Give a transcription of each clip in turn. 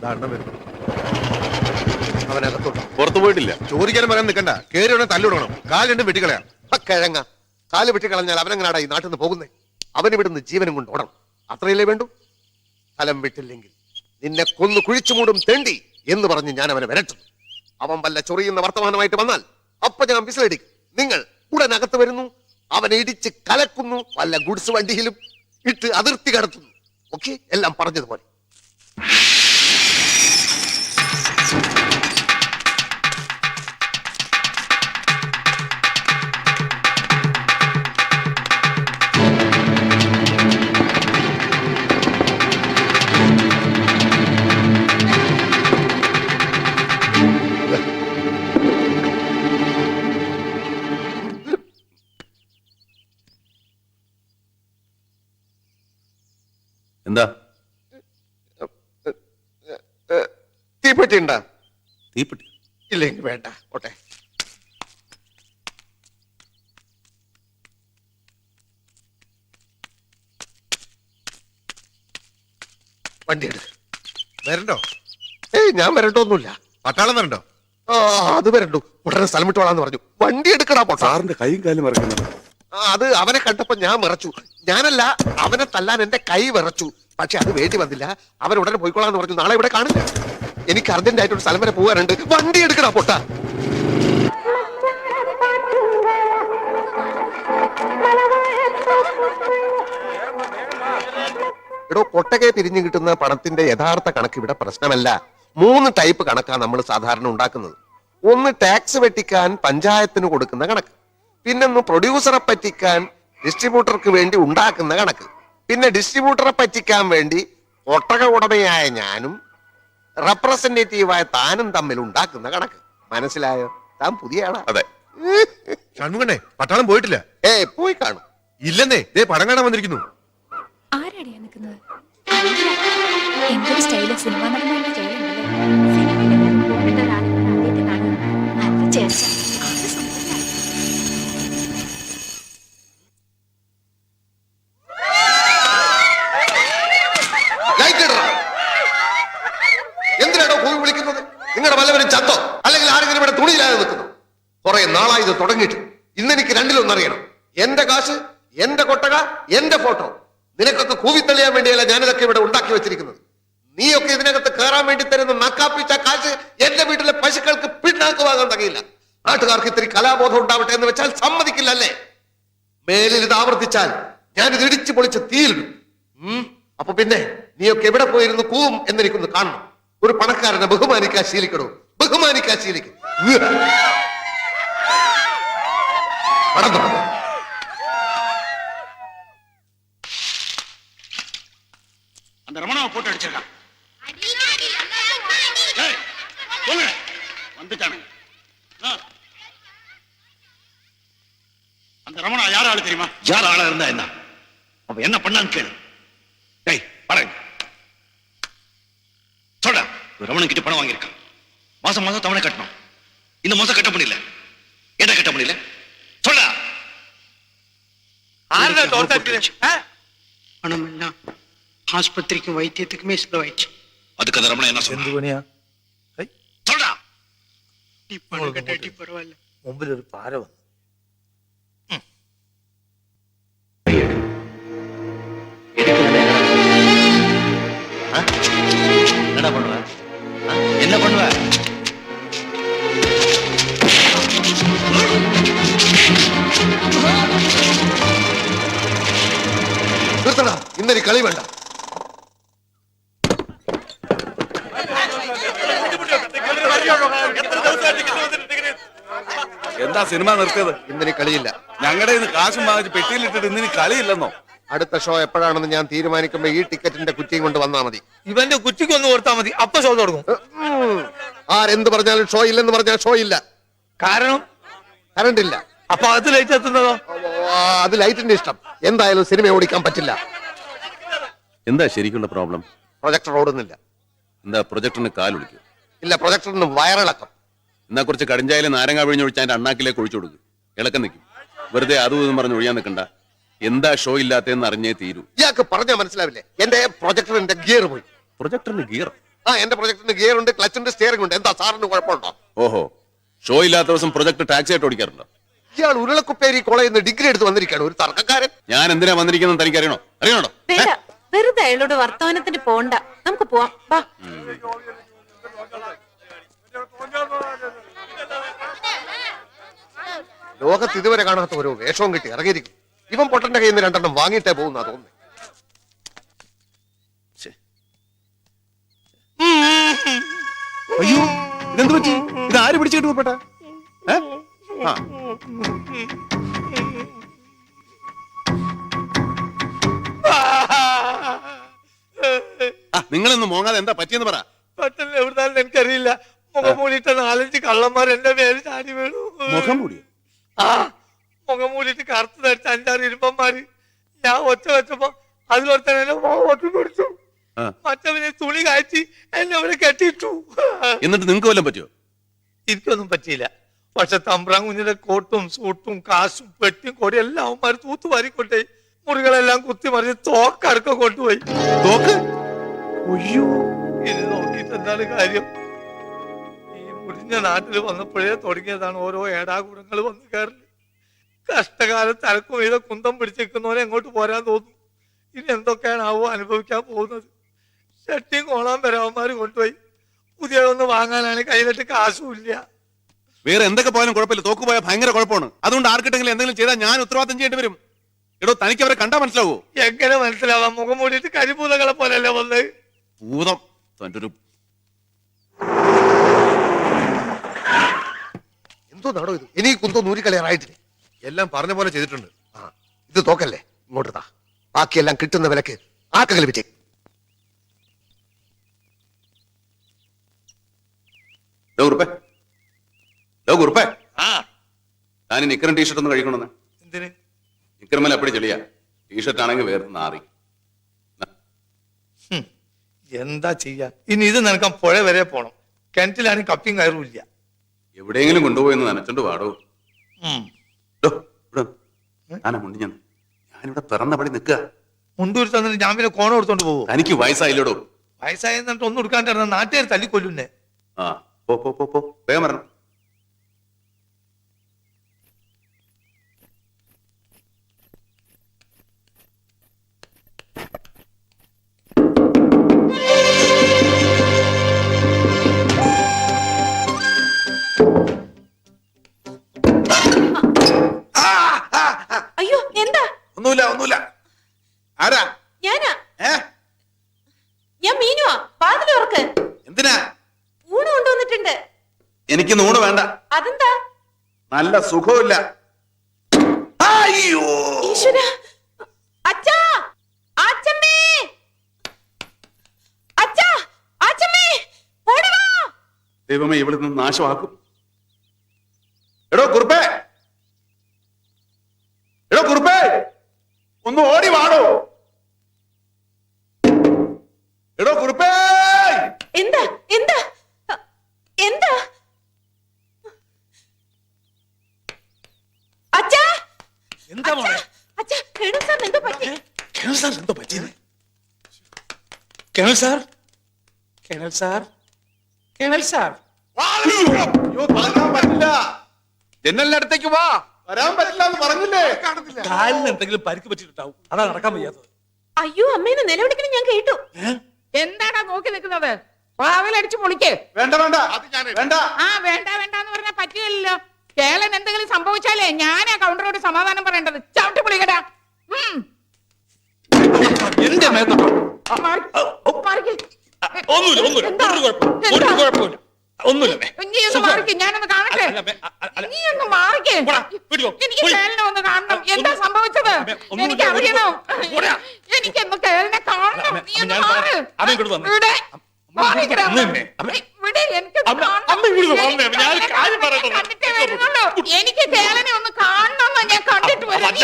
ദാണ്ഡം വരുന്നു. അവനകത്തോട്ട്. പുറത്തു പോയിട്ടില്ല. ചോദിക്കാനും പറയാൻ നിൽക്കണ്ട. കേറി ഉടനെ തല്ലിടണം കാൽ രണ്ടും വെട്ടിക്കളയാം. കിഴങ്ങ. കാൽ വെട്ടിക്കളഞ്ഞാൽ അവനെങ്ങനാടാ ഈ നാട്ടിൽ നിന്ന് പോകുന്നേ? അവൻ ഇവിടുന്ന് ജീവനും കൊണ്ട് ഓടണം. അത്രയല്ലേ വേണ്ടു? ഫലം വിട്ടില്ലെങ്കിൽ നിന്നെ കൊന്നു കുഴിച്ചു മൂടും തെണ്ടി എന്ന് പറഞ്ഞ് ഞാൻ അവനെ വരട്ടുന്നു അവൻ വല്ല ചൊറിയുന്ന വർത്തമാനമായിട്ട് വന്നാൽ അപ്പൊ ഞാൻ വിസിലടിക്കും. നിങ്ങൾ ഉടൻ അകത്ത് വരുന്നു അവനെ ഇടിച്ച് കലക്കുന്നു വല്ല ഗുഡ്സ് വണ്ടിയിലും ഇട്ട് അതിർത്തി കടത്തുന്നു. ഓക്കെ? എല്ലാം പറഞ്ഞതുപോലെ. തീപ്പെട്ടി ഉണ്ടാ തീപ്പെട്ടി. ഇല്ലെങ്കിൽ വേണ്ട ഓട്ടെ വണ്ടി എടുക്ക്. വരണ്ടോ? ഏയ് ഞാൻ വരണ്ടോന്നുമില്ല. പട്ടാളം വരണ്ടോ? ആ അത് വരണ്ടു. ഉടനെ സ്ഥലം വിട്ടോളാന്ന് പറഞ്ഞു. വണ്ടി എടുക്കടാ പൊട്ടാ. സാറിന്റെ കൈയും കാലും മറക്കുന്നുണ്ട് ആ, അത് അവനെ കണ്ടപ്പോ ഞാൻ വിറച്ചു. ഞാനല്ല അവനെ തല്ലാൻ എന്റെ കൈ വിറച്ചു. പക്ഷെ അത് വേണ്ടി വന്നില്ല. അവൻ ഉടനെ പോയിക്കോളാന്ന് പറഞ്ഞു. നാളെ ഇവിടെ കാണില്ല. എനിക്ക് അർജന്റ് ആയിട്ട് ഒരു സ്ഥലം വരെ പോകാനുണ്ട്. വണ്ടി എടുക്കടാ പൊട്ട. എടോ കൊട്ടകെ പിരിഞ്ഞു കിട്ടുന്ന പണത്തിന്റെ യഥാർത്ഥ കണക്ക് ഇവിടെ പ്രശ്നമല്ല. മൂന്ന് ടൈപ്പ് കണക്കാണ് നമ്മൾ സാധാരണ ഉണ്ടാക്കുന്നത്. ഒന്ന് ടാക്സ് വെട്ടിക്കാൻ പഞ്ചായത്തിന് കൊടുക്കുന്ന കണക്ക്. പിന്നൊന്ന് പ്രൊഡ്യൂസറെ പറ്റിക്കാൻ ഡിസ്ട്രിബ്യൂട്ടർക്ക് വേണ്ടി ഉണ്ടാക്കുന്ന കണക്ക്. പിന്നെ ഡിസ്ട്രിബ്യൂട്ടറെ പറ്റിക്കാൻ വേണ്ടി ഒട്ടക ഉടമയായ ഞാനും റെപ്രസെന്റേറ്റീവായ താനും തമ്മിൽ ഉണ്ടാക്കുന്ന കണക്ക്. മനസ്സിലായോ? താൻ പുതിയ ആളാ. അതെ. ഷൺമുഖണ്ണേ പട്ടാളം പോയിട്ടില്ല. ഏ പോയി കാണും. ഇല്ലെന്നേ ദേ പടം കാണാൻ വന്നിരിക്കുന്നു. ആരാടിയാ നിൽക്കുന്നത്? എന്തൊരു സ്റ്റൈൽ സിനിമ നടന്മാരുടെ എന്റെ കാശ് എന്റെ കൊട്ടക എന്റെ ഫോട്ടോ. നിനക്കൊക്കെ കൂവിത്തള്ളിയാൻ വേണ്ടിയല്ല ഞാനിതൊക്കെ ഇവിടെ ഉണ്ടാക്കി വെച്ചിരിക്കുന്നത്. നീയൊക്കെ ഇതിനകത്ത് കയറാൻ വേണ്ടി തരുന്ന നക്കാപ്പിച്ച കാശ് എന്റെ വീട്ടിലെ പശുക്കൾക്ക് പിന്നാക്ക് വാങ്ങാൻ തകയില്ല. നാട്ടുകാർക്ക് ഇത്തിരി കലാബോധം ഉണ്ടാവട്ടെ എന്ന് വെച്ചാൽ സമ്മതിക്കില്ല അല്ലേ? മേലിൽ ഇത് ആവർത്തിച്ചാൽ ഞാൻ ഇത് ഇടിച്ചു പൊളിച്ച് തീയിലിടും. അപ്പൊ പിന്നെ നീയൊക്കെ എവിടെ പോയിരുന്നു കൂവും എന്നെനിക്കൊന്ന് കാണണം. ഒരു പണക്കാരനെ ബഹുമാനിക്കാൻ ശീലിക്കണോ? ബഹുമാനിക്കാൻ ശീലിക്കും. போட்டு அடிச்சிருக்கான். வந்துட்டானுங்க. அந்த ரமணா யார் ஆளு தெரியுமா? யார் ஆளா இருந்தா என்ன? அப்ப என்ன பண்ணான்னு கேளு. சொல்ற. ரமணன் கிட்ட பணம் வாங்கியிருக்கான். மாசம் மாசம் தவணை கட்டணும். இந்த மாசம் கட்ட முடியல. என்ன கட்ட முடியல? சொல்ல ஆறுதல் ஆஸ்பத்திரிக்கும் வைத்தியத்துக்குமே செலவாயிடுச்சு. அதுக்கு அந்த ரமணன் என்ன செந்துவனியா சொல்றா. நீ பணம் கட்டாட்டி பரவாயில்ல. மும்பில் ஒரு பாறை வந்து என்ன பண்ணுவ? என்ன பண்ணுவ? நிறுத்தடா. இந்த நீ வேண்டாம். എന്താ സിനിമ നിർത്തിയത്. ഇന്നിനി കളിയില്ല. ഞങ്ങളുടെ ഇന്ന് കാശും വാങ്ങിച്ച് പെട്ടിയിലിട്ടിട്ട് ഇന്നിനി കളിയില്ലെന്നോ? അടുത്ത ഷോ എപ്പോഴാണെന്ന് ഞാൻ തീരുമാനിക്കുമ്പോ ഈ ടിക്കറ്റിന്റെ കുറ്റിയും കൊണ്ട് വന്നാ മതി. ഇവന്റെ കുറ്റിക്ക് ഒന്ന് കൊടുത്താൽ മതി. അപ്പൊ ഷോ തുടങ്ങും. ആരെന്ത് പറഞ്ഞാലും ഷോ ഇല്ലെന്ന് പറഞ്ഞാൽ ഷോ ഇല്ല. കാരണം? കറണ്ട് ഇല്ല. അപ്പൊ അത് ലൈറ്റ് എത്തുന്നതോ? അത് ലൈറ്റിന്റെ ഇഷ്ടം. എന്തായാലും സിനിമ ഓടിക്കാൻ പറ്റില്ല. എന്താ ശരിക്കുള്ള പ്രോബ്ലം? പ്രൊജക്ടർ ഓടുന്നില്ല. എന്താ പ്രൊജക്ടറിന് കാലൊടിക്കും ഇല്ല പ്രൊജക്ടറിന് വയറിളക്കം. എന്നാ കുറച്ച് കടിഞ്ചായാലും നാരങ്ങ പിഴിഞ്ഞൊഴിച്ച് അതിന്റെ അണ്ണാക്കിലേക്ക് ഒഴിച്ചു കൊടുക്കും. ഇളക്കം നിൽക്കും. വെറുതെ അതും ഇതും പറഞ്ഞ് ഒഴിയാൻ നിൽക്കണ്ട. എന്താ ഷോ ഇല്ലാത്തതെന്ന് അറിഞ്ഞേ തീരൂ. ഇയാൾക്ക് പറഞ്ഞാൽ മനസ്സിലാവില്ലേ? എന്റെ പ്രൊജക്ടറിന്റെ ഗിയർ പോയി. പ്രൊജക്ടറിന് ഗിയർ ആ എന്റെ പ്രൊജക്ടറിന്റെ ഗിയർ ഉണ്ട് ക്ലച്ചിന്റെ ഉണ്ട് സ്റ്റിയറിംഗ് ഉണ്ട്. എന്താ സാറിന് കുഴപ്പമുണ്ടോ? ഓഹോ. ഷോ ഇല്ലാത്ത ദിവസം പ്രൊജക്ട് ടാക്സി ആയിട്ട് ഓടിക്കാറുണ്ടോ? ഇയാൾ ഉരുളക്കുപ്പേരി കോളേജിൽ നിന്ന് ഡിഗ്രി എടുത്ത് വന്നിരിക്കുകയാണ് ഒരു തർക്കക്കാരൻ. ഞാൻ എന്തിനാ വന്നിരിക്കുന്നത് തനിക്ക് അറിയണോ? അറിയണോ വെറുതെ അയാളോട് വർത്തമാനത്തിന് പോണ്ട. നമുക്ക് പോവാം. വാ. ലോകത്ത് ഇതുവരെ കാണാത്ത ഓരോ വേഷവും കിട്ടി. ഇറങ്ങിയിരിക്കും. ഇവൻ പൊട്ടന്റെ കയ്യിൽ നിന്ന് രണ്ടെണ്ണം വാങ്ങിയിട്ടേ പോകുന്ന തോന്നുന്നു. അയ്യോ ഇതെന്ത് പറ്റി? ഇത് ആര് പിടിച്ചിട്ട് പോപ്പെട്ട നിങ്ങളൊന്നും ആ, നിങ്ങളൊന്ന് മോങ്ങാതെ എന്താ പറ്റിയെന്ന് പറ. പെട്ടെന്ന് എവിടുന്നാലും എനിക്കറിയില്ല. മുഖം മൂടിയിട്ട നാലഞ്ച് കള്ളന്മാർ എന്റെ പേര് ചാടി വീണു. മുഖം മൂടിയോ? ആ മുഖം മൂടിയിട്ട് കറുത്ത് ധരിച്ച അഞ്ചാറ് ഇരുമ്പന്മാര് ഞാൻ ഒച്ച വെച്ചപ്പോ അതിലൊരുത്തൻ എന്നെ ഒത്തു പിടിച്ചു. മറ്റവനെ തുണി കാച്ചി എന്നെ അവനെ കെട്ടിയിട്ടു. എന്നിട്ട് നിങ്ങൾക്ക് വല്ലതും പറ്റിയോ? എനിക്കൊന്നും പറ്റിയില്ല. പക്ഷെ തമ്പ്രാൻ കുഞ്ഞിന്റെ കോട്ടും സൂട്ടും കാശും പെട്ടിയും കൊടി എല്ലാം അവന്മാർ തൂത്തു വാരിക്കൊണ്ടേ മുറികളെല്ലാം കുത്തി മറിച്ച് തോക്കടക്കം കൊണ്ടുപോയി. തോക്ക്? ഇത് നോക്കിയിട്ട് എന്താണ് കാര്യം? ഈ മുടിഞ്ഞ നാട്ടിൽ വന്നപ്പോഴേ തുടങ്ങിയതാണ്. ഓരോ ഏടാകൂടങ്ങൾ വന്ന് കയറൽ. കഷ്ടകാലത്ത് അലക്കും ചെയ്ത കുന്തം പിടിച്ചിരിക്കുന്നവരെ എങ്ങോട്ട് പോരാൻ തോന്നും? ഇനി എന്തൊക്കെയാണ് ആവോ അനുഭവിക്കാൻ പോകുന്നത്? ഷട്ടിയും കോളാൻ വരാവന്മാർ കൊണ്ടുപോയി. പുതിയതൊന്ന് വാങ്ങാനാണ് കയ്യിലിട്ട് കാശും ഇല്ല വേറെ എന്തൊക്കെ പോയാലും കുഴപ്പമില്ല. തോക്ക് പോയാൽ ഭയങ്കര കുഴപ്പമാണ്. അതുകൊണ്ട് ആർക്കിട്ടെങ്കിലും എന്തെങ്കിലും ചെയ്താൽ ഞാൻ ഉത്തരവാദിത്തം ചെയ്യേണ്ടി വരും. എടോ തനിക്ക് അവരെ കണ്ടാ മനസ്സിലാവോ? എങ്ങനെ മനസ്സിലാവാം? മുഖം മൂടിയിട്ട് കരിപൂതകളെ പോലെയല്ലേ വന്നത്? ഭൂതം. തന്റെ ഒരു എന്തോ നാടോ ഇത്? ഇനി കുന്തോ നൂരിക്കളയാറായിട്ടില്ല? എല്ലാം പറഞ്ഞ പോലെ ചെയ്തിട്ടുണ്ട്. ആ ഇത് തോക്കല്ലേ? ഇങ്ങോട്ട് താ. ബാക്കിയെല്ലാം കിട്ടുന്ന വിലക്ക് ആർക്കെങ്കിലും വിറ്റേ. ഞാൻ നിക്കറും ടീഷർട്ട് ഒന്ന് കഴിക്കണമെന്ന്. എന്തിന്? നിക്കറുമല്ല അപ്പടി ചെളിയാ. ടീഷർട്ട് ആണെങ്കിൽ വേർത്ത് നാറി. എന്താ ചെയ്യാ? ഇനി ഇത് നനക്കാൻ പുഴ വരെ പോണം. കിണറ്റിലാണെങ്കിൽ കപ്പിയും കയറും ഇല്ല. എവിടെയെങ്കിലും കൊണ്ടുപോയെന്ന് നനച്ചോണ്ട് പാടോ മുണ്ടി ഞാൻ. ഞാനിവിടെ പിറന്നപടി നിൽക്കുക. മുണ്ടൂർ തന്നിട്ട് ഞാൻ പിന്നെ കോണം എടുത്തോണ്ട് പോകും എനിക്ക് വയസ്സായില്ലടോ. വയസ്സായി എന്നിട്ട് ഒന്നും എടുക്കാണ്ടായിരുന്നു നാട്ടുകാർ തല്ലിക്കൊല്ലുന്നേ. ആ പോ പോ പോ പോ. വേഗം വരണം. ഒന്നുമില്ല ഒന്നുമില്ല. ആരാ? ഞാനാ? ഏ? ഞാൻ മീനുവാ. വാതിൽ ഓർക്ക് എന്തിനാ? ഊണ് കൊണ്ടുവന്നിട്ടുണ്ട്. എനിക്ക് നൂണ് വേണ്ട. അതെന്താ? നല്ല സുഖമില്ല അയ്യോ! ഈശ്വര. അച്ഛാ! അച്ഛമ്മേ അച്ഛാ! അച്ഛമ്മേ ഓടി വാ! ദൈവമേ ഇവിടെ നിന്ന് നാശമാക്കും. എടോ കുറുപ്പേ! കേണു സാർ എന്തോ പറ്റി? കേണൽ സാർ എന്തോ പറ്റിയത് colonel sir colonel sir colonel sir പറ്റില്ല. ജനലിന്റെ അടുത്തേക്ക് വാ. വരാൻ പറ്റില്ല എന്ന് പറഞ്ഞില്ലേ? കാലിന് എന്തെങ്കിലും പരിക്ക് പറ്റിയിട്ടുണ്ടാവും. അതാ നടക്കാൻ വയ്യാത്തത്. അയ്യോ അമ്മേനെ നിലവിളിക്കണം ഞാൻ കേട്ടു. എന്താടാ നോക്കി നിൽക്കുന്നത്? പാവലടിച്ചു പൊളിക്ക്. വേണ്ട വേണ്ട. വേണ്ട. ആ വേണ്ട വേണ്ട എന്ന് പറഞ്ഞാൽ പറ്റില്ലല്ലോ. കേളൻ എന്തെങ്കിലും സംഭവിച്ചാലേ ആ കൗണ്ടറോട് സമാധാനം പറയേണ്ടത്. ചവിട്ടി പൊളിക്കടാ. എന്റെ മേത്തോ മാറി. മാറിക്ക്. ഒന്നുമില്ല ഒന്നുമില്ല. ഒരു കുഴപ്പം ഒരു കുഴപ്പമില്ല. ഒന്നുമില്ല നീ ഒന്ന് മാറിക്ക്. ഞാനൊന്ന് കാണട്ടെ. നീ ഒന്ന് മാറിക്ക്. എനിക്ക്. കേളനെ ഒന്ന് കാണണം. എന്താ സംഭവിച്ചത്? എനിക്ക് അറിയണം. എനിക്കൊന്ന് കേളനെ കാണണം. നീ ഒന്ന് മാറ്. ഇവിടെ. എനിക്ക് ഞാൻ കേളനെ കാര്യം പറയട്ടെ. കണ്ടിട്ടേ വരുന്നുള്ളൂ. എനിക്ക് കേളനെ ഒന്ന് കാണണം ഞാൻ കണ്ടിട്ട് വരാം.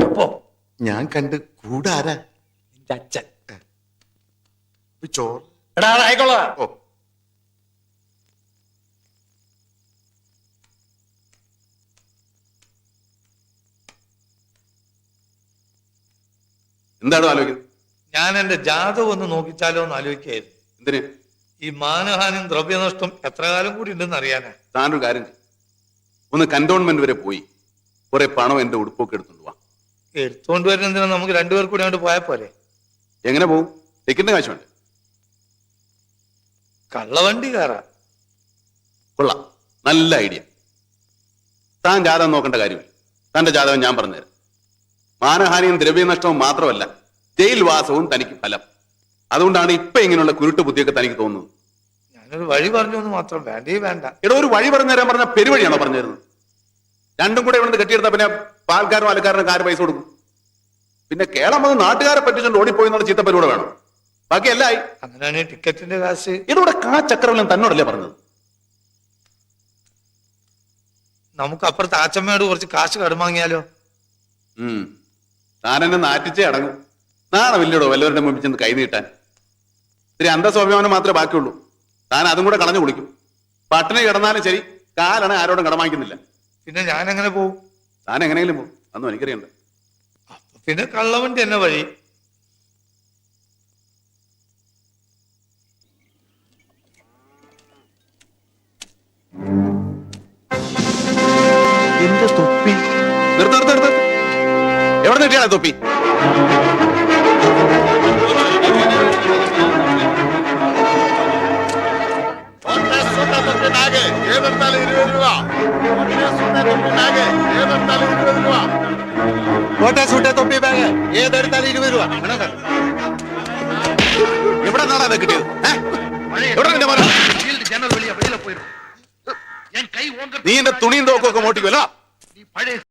എന്തോ? ഞാൻ കണ്ട് കൂടാരാ? നിന്റെ അച്ഛൻ. ചോറ്. എടാ ആയിക്കോളാം. എന്താണ് ആലോചിക്കുന്നത്? ഞാൻ എന്റെ ജാതകം ഒന്ന് നോക്കിച്ചാലോ എന്ന് ആലോചിക്കായിരുന്നു എന്തിന്? ഈ മാനഹാനിയും ദ്രവ്യനഷ്ടം എത്ര കാലം കൂടി ഉണ്ടെന്ന് അറിയാനാ. താനൊരു കാര്യം ചെയ്യ്. ഒന്ന് കന്റോൺമെന്റ് വരെ പോയി. കുറെ പണം എന്റെ ഉടുപ്പൊക്കെ എടുത്തോണ്ട് വാ. എടുത്തോണ്ട് വരുന്നതിന് നമുക്ക് രണ്ടുപേർ കൂടി അങ്ങോട്ട് പോയാൽ പോരെ. എങ്ങനെ പോകും ടിക്കറ്റിന്റെ കാശ് വേണ്ടേ കള്ളവണ്ടി കയറാ കൊള്ളാം. നല്ല ഐഡിയ. താൻ ജാതകം നോക്കേണ്ട കാര്യമില്ല. തന്റെ ജാതകം ഞാൻ പറഞ്ഞുതരാം. മാനഹാനിയും ദ്രവ്യനഷ്ടവും മാത്രമല്ല ജയിൽവാസവും തനിക്ക് ഫലം. അതുകൊണ്ടാണ് ഇപ്പൊ ഇങ്ങനെയുള്ള കുരുട്ട് ബുദ്ധിയൊക്കെ തനിക്ക് തോന്നുന്നത്. ഞാനൊരു വഴി പറഞ്ഞു എന്ന് മാത്രം വേണ്ടേ വേണ്ട. എടോ ഒരു വഴി പറഞ്ഞു തരാൻ പറഞ്ഞ പെരുവഴിയാണോ പറഞ്ഞു തരുന്നത് രണ്ടും കൂടെ ഇവിടുന്ന് കെട്ടിയെടുത്ത പിന്നെ പാൽക്കാരും അലക്കാരനും കാര് പൈസ കൊടുക്കും. പിന്നെ കേരളം വന്ന് നാട്ടുകാരെ പറ്റിച്ചുകൊണ്ട് ഓടിപ്പോയി എന്നുള്ള ചീത്തപ്പരിവിടെ വേണം. ബാക്കി എല്ലായി. അങ്ങനെയാണെങ്കിൽ ടിക്കറ്റിന്റെ കാശ്. ഇതോടെ കാ ചക്രവലം തന്നോടല്ലേ പറഞ്ഞത്? നമുക്ക് അപ്പുറത്ത് ആച്ചമ്മയോട് കുറച്ച് കാശ് കടമാങ്ങിയാലോ എന്നെ നാറ്റിച്ചേ അടങ്ങും. നാണമില്ലടോ വല്ലവരുടെ മുമ്പിൽ ചെന്ന് കൈ നീട്ടാൻ. ഇത്തിരി അന്തസ്വാഭിമാനം മാത്രമേ ബാക്കിയുള്ളൂ. താൻ അതും കൂടെ കളഞ്ഞു കുളിക്കും. പട്ടിണി കിടന്നാലും ശരി കാലാണ് ആരോടും കടമാക്കുന്നില്ല പിന്നെ ഞാൻ എങ്ങനെ പോകും താൻ എങ്ങനെയെങ്കിലും പോകും അതൊന്നും എനിക്കറിയണ്ട. പിന്നെ കള്ളവണ്ടി എന്നെ വഴി? എന്റെ തൊപ്പി. നിർത്ത് നിർത്ത് നിർത്ത്. தொடர்ந்துட்டே தொப்பி. நாகு ஏதெடுத்தாலும் இருபது ரூபா. நாகு ஏதெடுத்தாலும் இருபது ரூபா. கோட்டை சுட்ட தொப்பி பேங்க இந்த மாதிரி ஜன்னல் வழியா வெளியில போயிடும் நீ இந்த துணியின் தோக்க மாட்டிக்கலாம்